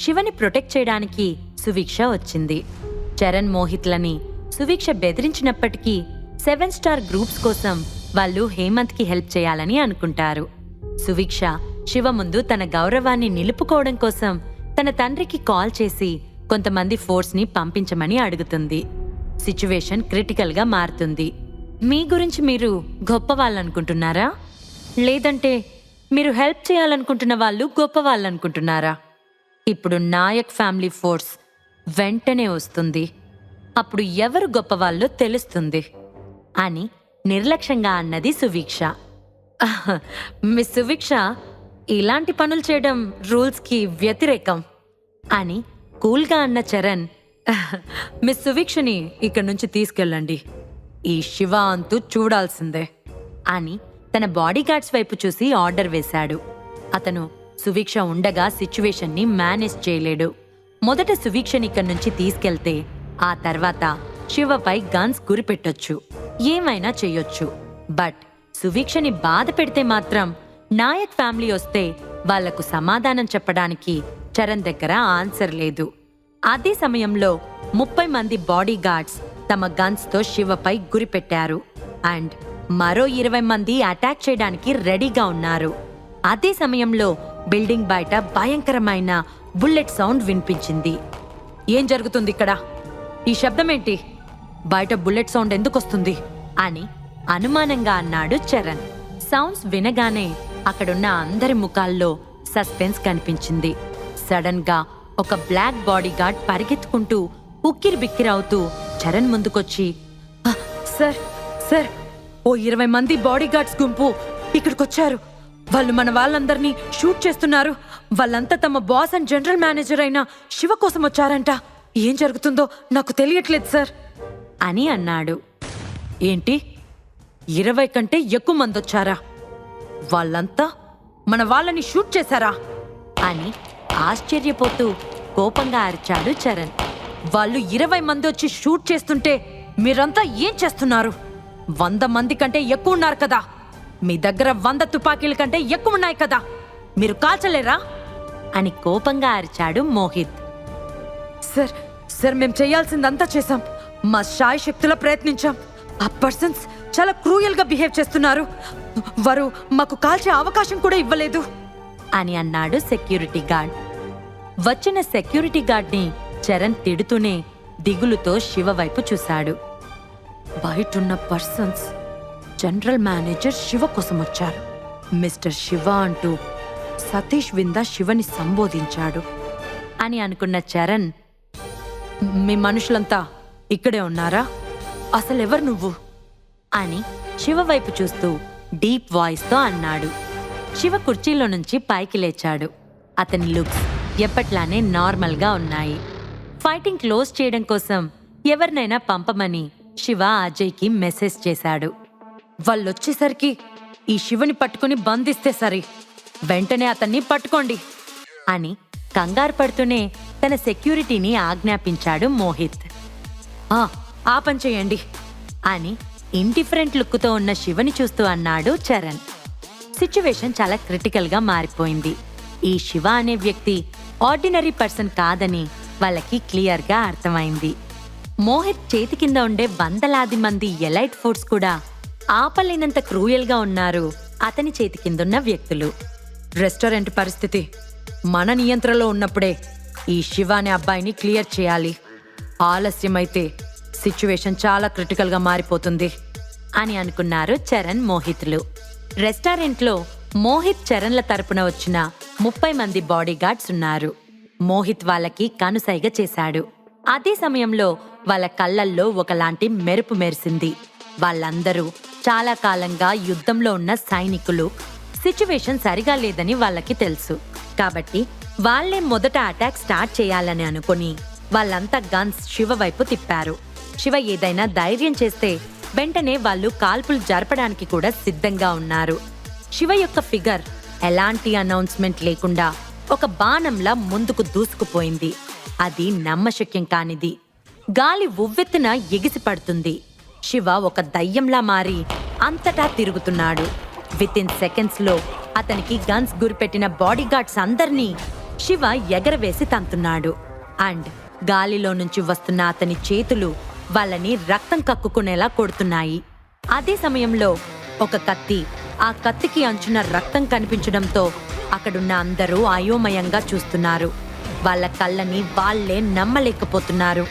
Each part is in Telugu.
శివని ప్రొటెక్ట్ చేయడానికి సువీక్ష వచ్చింది. చరణ్ మోహిత్లని సువీక్ష బెదిరించినప్పటికీ సెవెన్ స్టార్ గ్రూప్స్ కోసం వాళ్ళు హేమంత్కి హెల్ప్ చేయాలని అనుకుంటారు. సువీక్ష శివ ముందు తన గౌరవాన్ని నిలుపుకోవడం కోసం తన తండ్రికి కాల్ చేసి కొంతమంది ఫోర్స్ని పంపించమని అడుగుతుంది. సిచ్యువేషన్ క్రిటికల్గా మారుతుంది. మీ గురించి మీరు గొప్ప వాళ్ళనుకుంటున్నారా? లేదంటే మీరు హెల్ప్ చేయాలనుకుంటున్న వాళ్ళు గొప్ప వాళ్ళనుకుంటున్నారా? ఇప్పుడు నాయక్ ఫ్యామిలీ ఫోర్స్ వెంటనే వస్తుంది. అప్పుడు ఎవరు గొప్పవాళ్ళో తెలుస్తుంది అని నిర్లక్ష్యంగా అన్నది సువీక్ష. మిస్ సువీక్ష ఇలాంటి పనులు చేయడం రూల్స్కి వ్యతిరేకం అని కూల్గా అన్న చరణ్ మిస్ సువీక్షని ఇక్కడి నుంచి తీసుకెళ్ళండి. ఈ శివ అంతు చూడాల్సిందే అని తన బాడీగార్డ్స్ వైపు చూసి ఆర్డర్ వేశాడు. అతను సువీక్ష ఉండగా సిచ్యువేషన్ని మేనేజ్ చేయలేడు. మొదట సువీక్షని ఇక్కడి నుంచి తీసుకెళ్తే ఆ తర్వాత శివపై గన్స్ గురిపెట్టొచ్చు ఏమైనా చెయ్యొచ్చు. బట్ సువీక్షని బాధ పెడితే మాత్రం నాయక్ ఫ్యామిలీ వస్తే వాళ్ళకు సమాధానం చెప్పడానికి చరణ్ దగ్గర ఆన్సర్ లేదు. అదే సమయంలో ముప్పై మంది బాడీ గార్డ్స్ తమ గన్స్తో శివపై గురిపెట్టారు అండ్ మరో ఇరవై మంది అటాక్ చేయడానికి రెడీగా ఉన్నారు. అదే సమయంలో బిల్డింగ్ బయట భయంకరమైన బుల్లెట్ సౌండ్ వినిపించింది. ఏం జరుగుతుంది ఇక్కడ? ఈ శబ్దమేంటి? బయట బుల్లెట్ సౌండ్ ఎందుకు వస్తుంది అని అనుమానంగా అన్నాడు చరణ్. సౌండ్స్ వినగానే అక్కడున్న అందరి ముఖాల్లో సస్పెన్స్ కనిపించింది. సడన్గా ఒక బ్లాక్ బాడీ గార్డ్ పరిగెత్తుకుంటూ ఉక్కిరి బిక్కిరవుతూ చరణ్ ముందుకొచ్చి సార్ సార్ ఓ ఇరవై మంది బాడీ గార్డ్స్ గుంపు ఇక్కడికొచ్చారు. వాళ్ళు మన వాళ్ళందరినీ షూట్ చేస్తున్నారు. వాళ్ళంతా తమ బాస్ అండ్ జనరల్ మేనేజర్ అయిన శివ కోసం వచ్చారంట. ఏం జరుగుతుందో నాకు తెలియట్లేదు సార్. అని అన్నాడు. ఏంటి? ఇరవై కంటే ఎక్కువ మంది వచ్చారా? వాళ్ళంతా మన వాళ్ళని షూట్ చేశారా? అని ఆశ్చర్యపోతూ కోపంగా అరిచాడు చరణ్. వాళ్ళు ఇరవై మంది వచ్చి షూట్ చేస్తుంటే మీరంతా ఏం చేస్తున్నారు? వంద మంది కంటే ఎక్కువ ఉన్నారు కదా. మీ దగ్గర వంద తుపాకీల కంటే ఎక్కువ ఉన్నాయి కదా. మీరు కాల్చలేరా? అని కోపంగా అరిచాడు మోహిత్. సార్ సార్ మేము చేయాల్సిందంతా చేశాం. మా శాయ శక్తుల ప్రయత్నించాం. ఆ పర్సన్స్ చాలా క్రూయల్గా బిహేవ్ చేస్తున్నారు. వారు మాకు కాల్చే అవకాశం కూడా ఇవ్వలేదు. అని అన్నాడు సెక్యూరిటీ గార్డ్. వచ్చిన సెక్యూరిటీ గార్డ్ని చరణ్ తిడుతూనే దిగులుతో శివ వైపు చూశాడు. బయటున్న పర్సన్స్ జనరల్ మేనేజర్ శివ కోసం వచ్చారు. మిస్టర్ శివ అంటూ సతీష్ వింద శివని సంబోధించాడు. అని అనుకున్న చరణ్ మీ మనుషులంతా ఇక్కడే ఉన్నారా? అసలెవరు నువ్వు? అని శివ వైపు చూస్తూ డీప్ వాయిస్తో అన్నాడు. శివ కుర్చీలో నుంచి పైకి లేచాడు. అతని లుక్స్ ఎప్పట్లానే నార్మల్గా ఉన్నాయి. ఫైటింగ్ క్లోజ్ చేయడం కోసం ఎవరినైనా పంపమని శివ అజయ్కి మెసేజ్ చేశాడు. వాళ్ళొచ్చేసరికి ఈ శివుని పట్టుకుని బంధిస్తే సరి. వెంటనే అతన్ని పట్టుకోండి అని కంగారు పడుతూనే తన సెక్యూరిటీని ఆజ్ఞాపించాడు మోహిత్. "ఆ, ఆ పని చేయండి అని ఇండిఫరెంట్ లుక్తో ఉన్న శివని చూస్తూ అన్నాడు చరణ్. సిచ్యువేషన్ చాలా క్రిటికల్గా మారిపోయింది. ఈ శివ అనే వ్యక్తి ఆర్డినరీ పర్సన్ కాదని వాళ్ళకి క్లియర్గా అర్థమైంది. మోహిత్ చేతి కింద ఉండే వందలాది మంది ఎలైట్ ఫోర్స్ కూడా ఆపలేనంత క్రూయల్గా ఉన్నారు అతని చేతి కిందున్న వ్యక్తులు. రెస్టారెంట్ పరిస్థితి. మన నియంత్రణలో ఉన్నప్పుడే ఈ శివ అనే అబ్బాయిని క్లియర్ చేయాలి. ఆలస్యమైతే సిచ్యువేషన్ చాలా క్రిటికల్గా మారిపోతుంది అని అనుకున్నారు చరణ్ మోహిత్లు. రెస్టారెంట్లో మోహిత్ చరణ్ల తరపున వచ్చిన ముప్పై మంది బాడీగార్డ్స్ ఉన్నారు. మోహిత్ వాళ్ళకి కనుసైగ చేశాడు. అదే సమయంలో వాళ్ళ కళ్ళల్లో ఒకలాంటి మెరుపు మెరిసింది. వాళ్ళందరూ చాలా కాలంగా యుద్ధంలో ఉన్న సైనికులు సిచ్యువేషన్ సరిగా లేదని వాళ్ళకి తెలుసు. కాబట్టి వాళ్ళే మొదట అటాక్ స్టార్ట్ చేయాలని అనుకుని వాళ్ళంతా గన్స్ శివ వైపు తిప్పారు. శివ ఏదైనా ధైర్యం చేస్తే వెంటనే వాళ్ళు కాల్పులు జరపడానికి కూడా సిద్ధంగా ఉన్నారు. శివ యొక్క ఫిగర్ ఎలాంటి అనౌన్స్మెంట్ లేకుండా ఒక బాణంలా ముందుకు దూసుకుపోయింది. అది నమ్మశక్యం కానిది. గాలి ఉవ్వెత్తున ఎగిసి పడుతుంది శివ ఒక దయ్యంలా మారి అంతటా తిరుగుతున్నాడు. విత్ ఇన్ సెకండ్స్లో అతనికి గన్స్ గురిపెట్టిన బాడీగార్డ్స్ అందర్నీ శివ ఎగరవేసి తంతున్నాడు. అండ్ గాలిలో నుంచి వస్తున్న అతని చేతులు వాళ్ళని రక్తం కక్కుకునేలా కొడుతున్నాయి. అదే సమయంలో ఒక కత్తి ఆ కత్తికి అంచున రక్తం కనిపించడంతో అక్కడున్న అందరూ అయోమయంగా చూస్తున్నారు. వాళ్ళ కళ్ళని వాళ్ళే నమ్మలేకపోతున్నారు.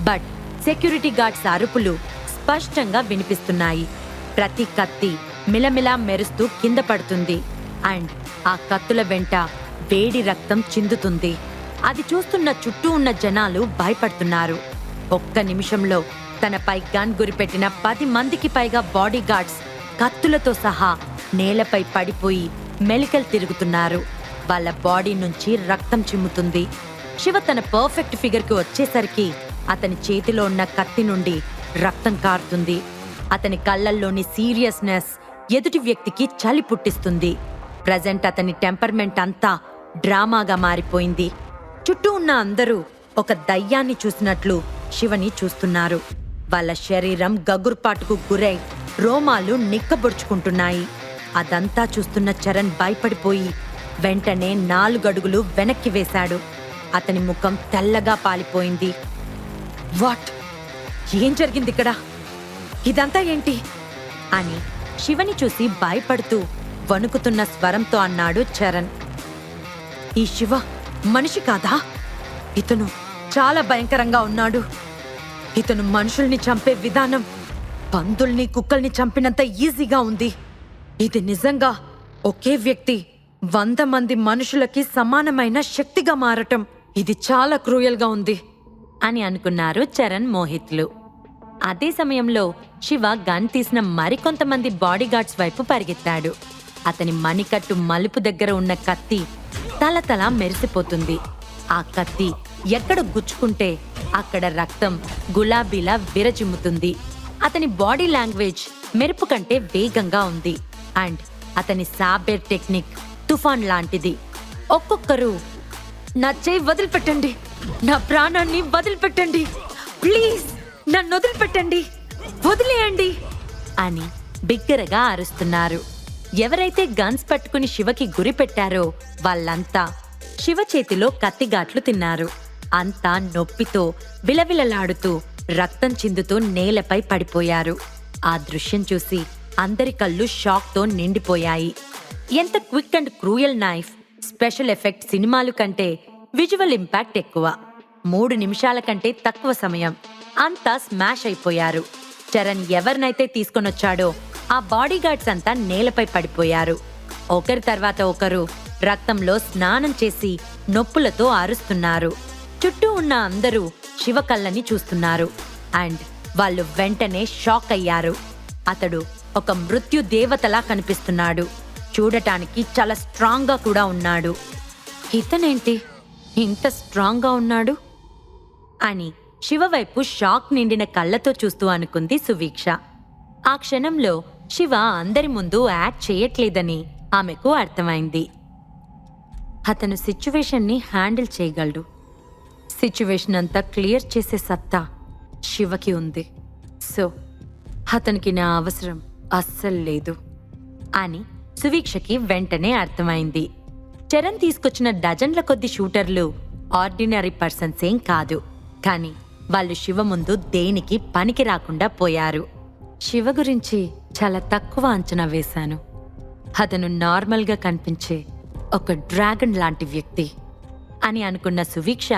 బట్ సెక్యూరిటీ గార్డ్స్ అరుపులు స్పష్టంగా వినిపిస్తున్నాయి. ప్రతి కత్తి మిలమిలా మెరుస్తూ కింద పడుతుంది. అండ్ ఆ కత్తుల వెంట వేడి రక్తం చిందుతుంది. అది చూస్తున్న చుట్టూ ఉన్న జనాలు భయపడుతున్నారు. ఒక్క నిమిషంలో తనపై గన్ గురిపెట్టిన పది మందికి పైగా బాడీ గార్డ్స్ కత్తులతో సహా నేలపై పడిపోయి మెలికలు తిరుగుతున్నారు. వాళ్ళ బాడీ నుంచి రక్తం చిమ్ముతుంది. శివ తన పర్ఫెక్ట్ ఫిగర్కి వచ్చేసరికి అతని చేతిలో ఉన్న కత్తి నుండి రక్తం కారుతుంది. అతని కళ్ళల్లోని సీరియస్నెస్ ఎదుటి వ్యక్తికి చలి పుట్టిస్తుంది. ప్రజెంట్ అతని టెంపర్మెంట్ అంతా డ్రామాగా మారిపోయింది. చుట్టూ ఉన్న అందరూ ఒక దయ్యాన్ని చూసినట్లు శివని చూస్తున్నారు. వాళ్ళ శరీరం గగుర్పాటుకు గురై రోమాలు నిక్కబొడుచుకుంటున్నాయి. అదంతా చూస్తున్న చరణ్ భయపడిపోయి వెంటనే నాలుగడుగులు వెనక్కి వేశాడు. అతని ముఖం తెల్లగా పాలిపోయింది. వాట్? ఏం జరిగింది ఇక్కడ ఇదంతా ఏంటి? అని శివని చూసి భయపడుతూ వణుకుతున్న స్వరంతో అన్నాడు చరణ్. ఈ శివ మనిషి కాదా? ఇతను చాలా భయంకరంగా ఉన్నాడు. ఇతను మనుషుల్ని చంపే విధానం పందుల్ని కుక్కల్ని చంపినంత ఈజీగా ఉంది. ఇది నిజంగా ఒకే వ్యక్తి వంద మంది మనుషులకి సమానమైన శక్తిగా మారటం. ఇది చాలా క్రూయల్గా ఉంది అని అనుకున్నారు చరణ్ మోహిత్లు. అదే సమయంలో శివ గన్ తీసిన మరికొంతమంది బాడీగార్డ్స్ వైపు పరిగెత్తాడు. అతని మణికట్టు మలుపు దగ్గర ఉన్న కత్తి తలతల మెరిసిపోతుంది. ఆ కత్తి ఎక్కడ గుచ్చుకుంటే అక్కడ రక్తం గులాబీలా విరజిమ్ముతుంది. అతని బాడీ లాంగ్వేజ్ మెరుపు కంటే వేగంగా ఉంది. అండ్ అతని సాబేర్ టెక్నిక్ తుఫాన్ లాంటిది. ఒక్కొక్కరు నా చేయి వదిలిపెట్టండి. నా ప్రాణాన్ని వదిలిపెట్టండి. ప్లీజ్. నన్ను వదిలిపెట్టండి. వదిలేయండి. అని బిగ్గరగా అరుస్తున్నారు. ఎవరైతే గన్స్ పట్టుకుని శివకి గురి పెట్టారో వాళ్ళంతా శివ చేతిలో కత్తిగాట్లు తిన్నారు. అంతా నొప్పితో విలవిలలాడుతూ రక్తం చిందుతూ నేలపై పడిపోయారు. ఆ దృశ్యం చూసి అందరి కళ్ళు షాక్తో నిండిపోయాయి. ఎంత quick and cruel knife special effect సినిమాలు కంటే విజువల్ ఇంపాక్ట్ ఎక్కువ. మూడు నిమిషాల కంటే తక్కువ సమయం. అంతా స్మాష్ అయిపోయారు. చరణ్ ఎవరినైతే తీసుకొనొచ్చాడో ఆ బాడీగార్డ్స్ అంతా నేలపై పడిపోయారు. ఒకరి తర్వాత ఒకరు రక్తంలో స్నానం చేసి నొప్పులతో అరుస్తున్నారు చుట్టూ ఉన్న అందరూ శివ కళ్ళని చూస్తున్నారు. అండ్ వాళ్ళు వెంటనే షాక్ అయ్యారు. అతడు ఒక మృత్యు దేవతలా కనిపిస్తున్నాడు. చూడటానికి చాలా స్ట్రాంగ్గా కూడా ఉన్నాడు. ఇతనేంటి? ఇంత స్ట్రాంగ్గా ఉన్నాడు? అని శివ వైపు షాక్ నిండిన కళ్ళతో చూస్తూ అనుకుంది సువీక్ష. ఆ క్షణంలో శివ అందరి ముందు యాక్ట్ చేయట్లేదని ఆమెకు అర్థమైంది. అతను సిచ్యువేషన్ని హ్యాండిల్ చేయగలడు. సిచ్యువేషన్ అంతా క్లియర్ చేసే సత్తా శివకి ఉంది. సో అతనికి నా అవసరం అస్సలు లేదు అని సువీక్షకి వెంటనే అర్థమైంది. చరణ్ తీసుకొచ్చిన డజన్ల కొద్ది షూటర్లు ఆర్డినరీ పర్సన్స్ ఏం కాదు. కానీ వాళ్ళు శివ ముందు దేనికి పనికి రాకుండా పోయారు. శివ గురించి చాలా తక్కువ అంచనా వేశాను. అతను నార్మల్గా కనిపించే ఒక డ్రాగన్ లాంటి వ్యక్తి అని అనుకున్న సువీక్ష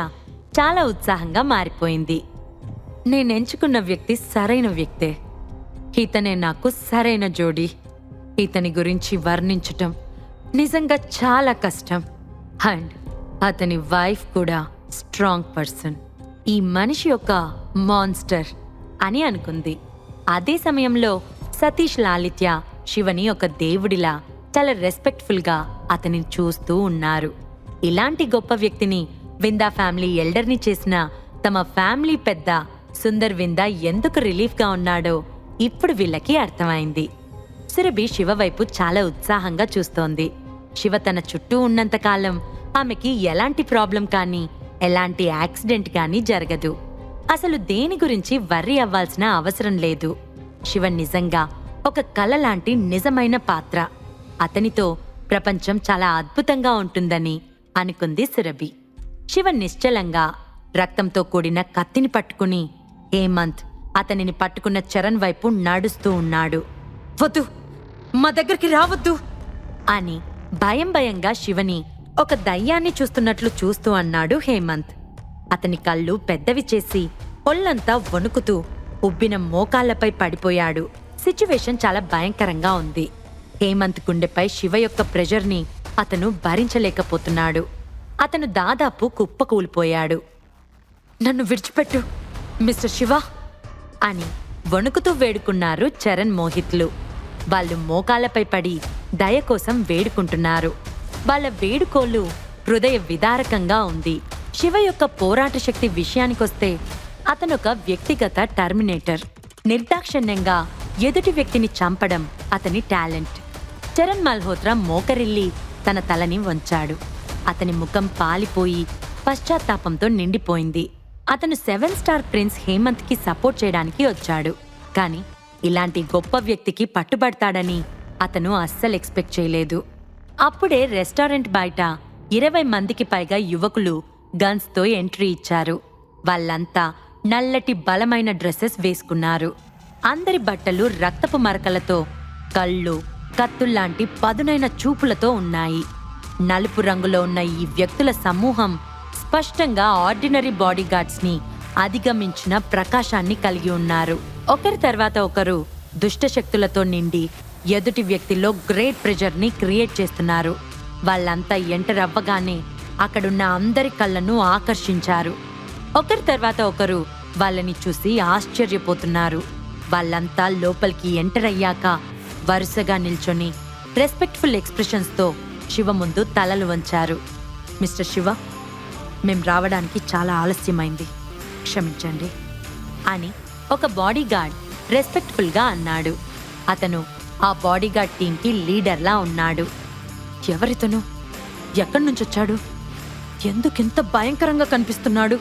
చాలా ఉత్సాహంగా మారిపోయింది. నేను ఎంచుకున్న వ్యక్తి సరైన వ్యక్తే. ఇతనే నాకు సరైన జోడి. ఇతని గురించి వర్ణించటం నిజంగా చాలా కష్టం. అండ్ అతని వైఫ్ కూడా స్ట్రాంగ్ పర్సన్. ఈ మనిషి ఒక మాన్స్టర్ అని అనుకుంది. అదే సమయంలో సతీష్ లాలిత్య శివని ఒక దేవుడిలా చాలా రెస్పెక్ట్ఫుల్గా అతని చూస్తూ ఉన్నారు. ఇలాంటి గొప్ప వ్యక్తిని విందా ఫ్యామిలీ ఎల్డర్ని చేసిన తమ ఫ్యామిలీ పెద్ద సుందర్ విందా ఎందుకు రిలీఫ్గా ఉన్నాడో ఇప్పుడు వీళ్ళకి అర్థమైంది. సురభి శివ వైపు చాలా ఉత్సాహంగా చూస్తోంది. శివ తన చుట్టూ ఉన్నంతకాలం ఆమెకి ఎలాంటి ప్రాబ్లం కానీ ఎలాంటి యాక్సిడెంట్ కానీ జరగదు. అసలు దేని గురించి వర్రీ అవ్వాల్సిన అవసరం లేదు. శివ నిజంగా ఒక కల లాంటి నిజమైన పాత్ర. అతనితో ప్రపంచం చాలా అద్భుతంగా ఉంటుందని అనుకుంది సురభి. శివ నిశ్చలంగా రక్తంతో కూడిన కత్తిని పట్టుకుని హేమంత్ అతనిని పట్టుకున్న చరణ్ వైపు నడుస్తూ ఉన్నాడు. వద్దు! మా దగ్గరికి రావద్దు! అని భయం భయంగా శివని ఒక దయ్యాన్ని చూస్తున్నట్లు చూస్తూ అన్నాడు హేమంత్. అతని కళ్ళు పెద్దవి చేసి ఒళ్ళంతా వణుకుతూ ఉబ్బిన మోకాళ్ళపై పడిపోయాడు. సిచ్యువేషన్ చాలా భయంకరంగా ఉంది. హేమంత్ గుండెపై శివ యొక్క ప్రెషర్ని అతను భరించలేకపోతున్నాడు. అతను దాదాపు కుప్పకూలిపోయాడు. నన్ను విడిచిపెట్టు మిస్టర్ శివ అని వణుకుతూ వేడుకున్నారు చరణ్ మోహిత్లు. వాళ్ళు మోకాలపై పడి దయ కోసం వేడుకుంటున్నారు. వాళ్ళ వేడుకోలు హృదయ విదారకంగా ఉంది. శివ యొక్క పోరాట శక్తి విషయానికొస్తే అతనొక వ్యక్తిగత టర్మినేటర్. నిర్దాక్షిణ్యంగా ఎదుటి వ్యక్తిని చంపడం అతని టాలెంట్. చరణ్ మల్హోత్రా మోకరిల్లి తన తలని వంచాడు. అతని ముఖం పాలిపోయి పశ్చాత్తాపంతో నిండిపోయింది. అతను సెవెన్ స్టార్ ప్రిన్స్ హేమంత్కి సపోర్ట్ చేయడానికి వచ్చాడు. కానీ ఇలాంటి గొప్ప వ్యక్తికి పట్టుబడతాడని అతను అస్సలు ఎక్స్పెక్ట్ చేయలేదు. అప్పుడే రెస్టారెంట్ బయట ఇరవై మందికి పైగా యువకులు గన్స్తో ఎంట్రీ ఇచ్చారు. వాళ్ళంతా నల్లటి బలమైన డ్రెస్సెస్ వేసుకున్నారు. అందరి బట్టలు రక్తపు మరకలతో కళ్ళు కత్తుల్లాంటి పదునైన చూపులతో ఉన్నాయి. నలుపు రంగులో ఉన్న ఈ వ్యక్తుల సమూహం స్పష్టంగా ఆర్డినరీ బాడీగార్డ్స్ని అధిగమించిన ప్రకాశాన్ని కలిగి ఉన్నారు. ఒకరి తర్వాత ఒకరు దుష్ట శక్తులతో నిండి ఎదుటి వ్యక్తిలో గ్రేట్ ప్రెజర్ని క్రియేట్ చేస్తున్నారు. వాళ్ళంతా ఎంటర్ అవ్వగానే అక్కడున్న అందరి కళ్ళను ఆకర్షించారు. ఒకరి తర్వాత ఒకరు వాళ్ళని చూసి ఆశ్చర్యపోతున్నారు. వాళ్ళంతా లోపలికి ఎంటర్ అయ్యాక వరుసగా నిల్చొని రెస్పెక్ట్ఫుల్ ఎక్స్ప్రెషన్స్తో శివ ముందు తలలు వంచారు. మిస్టర్ శివ మేం రావడానికి చాలా ఆలస్యమైంది. క్షమించండి అని ఒక బాడీగార్డ్ రెస్పెక్ట్ఫుల్గా అన్నాడు. అతను ఆ బాడీగార్డ్ టీంకి లీడర్లా ఉన్నాడు. ఎవరితను? ఎక్కడి నుంచి వచ్చాడు ఎందుకింత భయంకరంగా కనిపిస్తున్నాడు?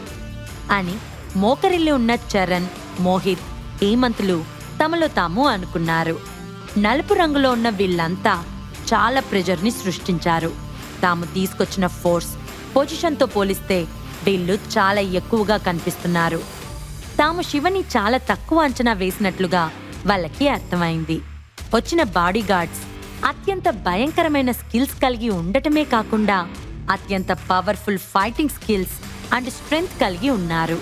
అని మోకరిల్లి ఉన్న చరణ్ మోహిత్ హేమంత్లు తమలో తాము అనుకున్నారు. నలుపు రంగులో ఉన్న వీళ్ళంతా చాలా ప్రెజర్ని సృష్టించారు. తాము తీసుకొచ్చిన ఫోర్స్ పొజిషన్తో పోలిస్తే వీళ్ళు చాలా ఎక్కువగా కనిపిస్తున్నారు. తాము శివని చాలా తక్కువ అంచనా వేసినట్లుగా వాళ్ళకి అర్థమైంది. వచ్చిన బాడీగార్డ్స్ అత్యంత భయంకరమైన స్కిల్స్ కలిగి ఉండటమే కాకుండా అత్యంత powerful fighting skills and strength కలిగి ఉన్నారు.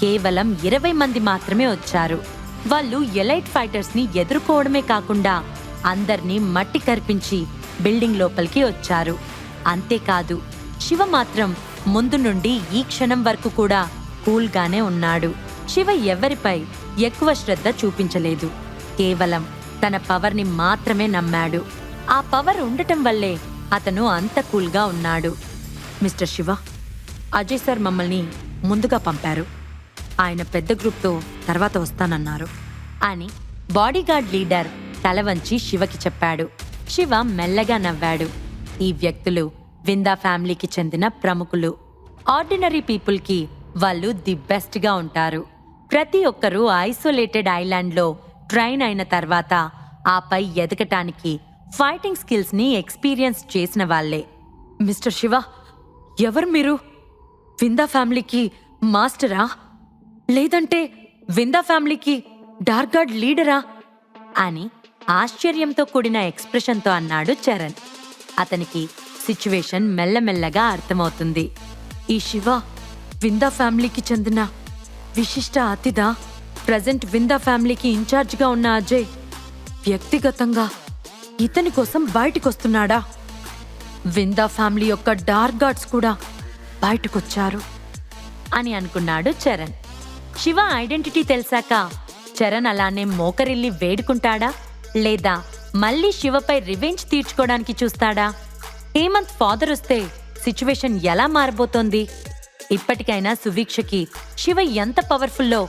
కేవలం ఇరవై మంది మాత్రమే వచ్చారు. వాళ్ళు ఎలైట్ ఫైటర్స్ని ఎదుర్కోవడమే కాకుండా అందర్నీ మట్టి కరిపించి బిల్డింగ్ లోపలికి వచ్చారు. అంతేకాదు శివ మాత్రం ముందు నుండి ఈ క్షణం వరకు కూడా కూల్గానే ఉన్నాడు. శివ ఎవరిపై ఎక్కువ శ్రద్ధ చూపించలేదు. కేవలం తన పవర్ని మాత్రమే నమ్మాడు. ఆ పవర్ ఉండటం వల్లే అతను అంత కూల్గా ఉన్నాడు. మిస్టర్ శివ అజయ్ సార్ మమ్మల్ని ముందుగా పంపారు. ఆయన పెద్ద గ్రూప్తో తర్వాత వస్తానన్నారు. అని బాడీగార్డ్ లీడర్ తల వంచి శివకి చెప్పాడు. శివ మెల్లగా నవ్వాడు. ఈ వ్యక్తులు విందా ఫ్యామిలీకి చెందిన ప్రముఖులు. ఆర్డినరీ పీపుల్కి వాళ్ళు ది బెస్ట్గా ఉంటారు. ప్రతి ఒక్కరూ ఐసోలేటెడ్ ఐలాండ్లో ట్రైన్ అయిన తర్వాత ఆపై ఎదగటానికి ఫైటింగ్ స్కిల్స్ని ఎక్స్పీరియన్స్ చేసిన వాళ్ళే. మిస్టర్ శివ ఎవరు మీరు? విందా ఫ్యామిలీకి మాస్టరా? లేదంటే విందా ఫ్యామిలీకి డార్క్ గార్డ్ లీడరా? అని ఆశ్చర్యంతో కూడిన ఎక్స్ప్రెషన్తో అన్నాడు చరణ్. అతనికి సిచ్యువేషన్ మెల్లమెల్లగా అర్థమవుతుంది. ఈ శివ విందా ఫ్యామిలీకి చెందిన విశిష్ట అతిథ. ప్రజెంట్ విందా ఫ్యామిలీకి ఇన్ఛార్జ్గా ఉన్న అజయ్ వ్యక్తిగతంగా ఇతని కోసం బయటకొస్తున్నాడా? విందా ఫ్యామిలీ యొక్క డార్క్ గార్డ్స్ కూడా బయటకొచ్చారు అని అనుకున్నాడు చరణ్. శివ ఐడెంటిటీ తెలిసాక చరణ్ అలానే మోకరిల్లి వేడుకుంటాడా? లేదా మళ్ళీ శివపై రివెంజ్ తీర్చుకోవడానికి చూస్తాడా? హేమంత్ ఫాదర్ వస్తే సిచ్యువేషన్ ఎలా మారబోతోంది? ఇప్పటికైనా సువీక్షకి శివ ఎంత పవర్ఫుల్లో